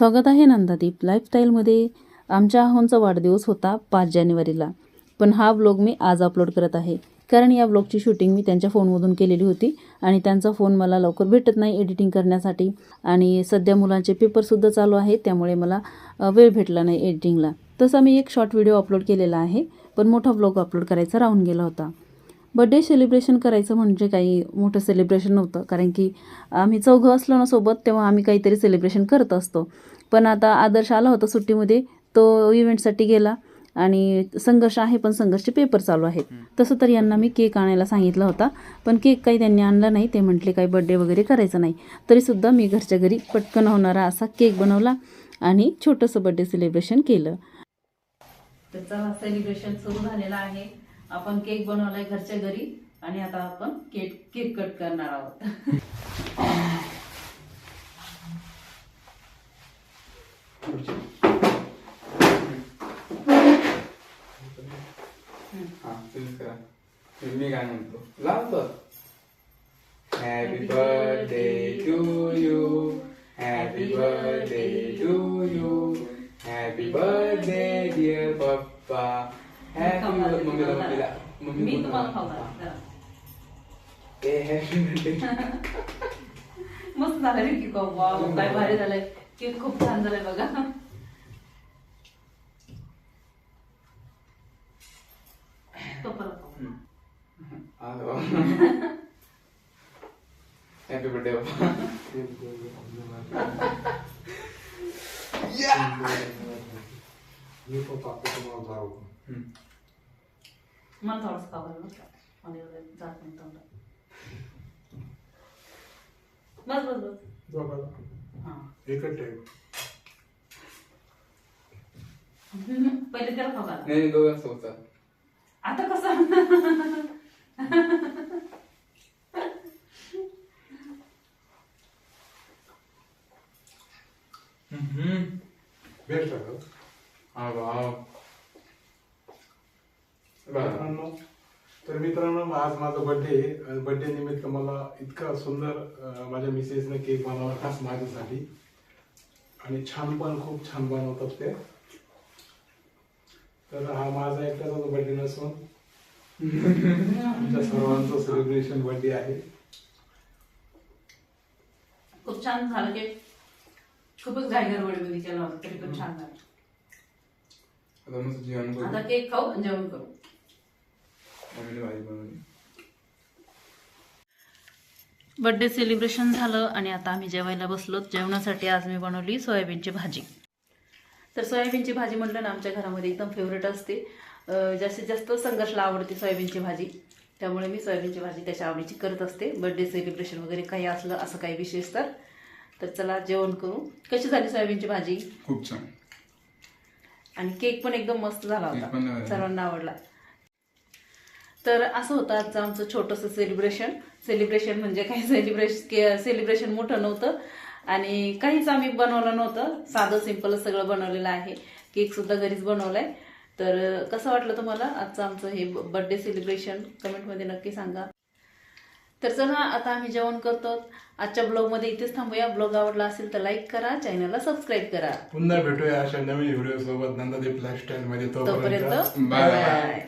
स्वागत आहे नंदादीप. लाईफस्टाईलमध्ये आमच्या आहोंचा वाढदिवस होता पाच जानेवारीला. पण हा ब्लॉग मी आज अपलोड करत आहे. कारण या ब्लॉगची शूटिंग मी त्यांच्या फोनमधून केलेली होती आणि त्यांचा फोन मला लवकर भेटत नाही एडिटिंग करण्यासाठी. आणि सध्या मुलांचे पेपरसुद्धा चालू आहे त्यामुळे मला वेळ भेटला नाही एडिटिंगला तसा मी एक शॉर्ट व्हिडिओ अपलोड केलेला आहे. पण मोठा ब्लॉग अपलोड करायचा राहून गेला होता. बड्डे सेलिब्रेशन करायचं म्हणजे काही मोठं सेलिब्रेशन नव्हतं. कारण की आम्ही चौघं असलो ना सोबत तेव्हा आम्ही काहीतरी सेलिब्रेशन करत असतो. पण आता आदर्श आला होता सुट्टीमध्ये तो इव्हेंटसाठी गेला आणि संघर्ष आहे पण संघर्षचे पेपर चालू आहेत. तसं तर यांना मी केक आणायला सांगितला होता. पण केक काही त्यांनी आणला नाही. ते म्हटले काही बड्डे वगैरे करायचा नाही. तरीसुद्धा मी घरच्या घरी पटकन होणारा असा केक बनवला आणि छोटंसं बड्डे सेलिब्रेशन केलं. तर चला सेलिब्रेशन सुरू झालेलं आहे. आपण केक बनवलाय घरच्या घरी आणि आता आपण केक केक कट करणार आहोत. हा मी काय म्हणतो? लावतो. Happy birthday to you happy birthday to you happy birthday dear papa happy मम्मीला मम्मीला मम्मी मी तुम्हाला. खाऊ घालते. ए हॅपी बर्थडे मस्त झालं रे केक काय भारी झालंय. केक खूप छान झालंय बघा. तो परत. हॅपी बर्थडे पप्पा मी पण टाकतो तुम्हाला जाऊ मला थोडंसं खाऊ घाल बरं का. मला एवढं जात नाही तोंडात बस बस बस दोघाला हा एकच टाईम पहिले त्याला खाऊ घाल नाही दोघं सोचा आता कसं बेस्ट आहे हा वाव मित्रांनो तर मित्रांनो आज माझा बर्थडे आहे बर्थडे निमित्त मला इतका सुंदर माझ्या मिसेसने केक बनवला खास माझ्यासाठी. आणि छान पण खूप छान बनवतात ते. तर हा माझा एकट्याचा बर्थडे नसून आमच्या सर्वांचं सेलिब्रेशन बर्थडे आहे. खूप छान झालं की खूपच घाई गडबडीमध्ये केलं होतं तरी पण छान झालं. आता मस्त जेवण करू आता केक खाऊ आणि जेवण करू मम्मीने भाजी बनवली बर्थडे सेलिब्रेशन झालं आणि आता आम्ही जेवायला बसलो. जेवणासाठी आज मी बनवली सोयाबीनची भाजी. तर सोयाबीनची भाजी म्हटलं ना आमच्या घरामध्ये एकदम फेवरेट असते. जास्तीत जास्त संघर्षला आवडते सोयाबीनची भाजी. त्यामुळे मी सोयाबीनची भाजी त्याच्या आवडीची करत असते. बर्थडे सेलिब्रेशन वगैरे काही असलं असं काही विशेष तर. तर चला जेवण करू. कशी झाली सोयाबीनची भाजी? खूप छान. आणि केक पण एकदम मस्त झाला होता. सर्वांना आवडला. तर असं होतं आजचं आमचं छोटंसं सेलिब्रेशन सेलिब्रेशन म्हणजे काही सेलिब्रेशन सेलिब्रेशन मोठं नव्हतं. आणि काहीच आम्ही बनवलं नव्हतं. साधं सिम्पलच सगळं बनवलेलं आहे. केक सुद्धा घरीच बनवलाय. तर कसं वाटलं तुम्हाला आजचं आमचं हे बर्थडे सेलिब्रेशन कमेंटमध्ये नक्की सांगा. तर चला आता आम्ही जेवण करतो. आजच्या ब्लॉगमध्ये इथेच थांबूया. ब्लॉग आवडला असेल तर लाईक करा चॅनलला सबस्क्राईब करा. पुन्हा भेटूया अशा नवीन व्हिडिओ सोबत नंदादीप लाईफस्टाईल मध्ये. तोपर्यंत Bye. बाय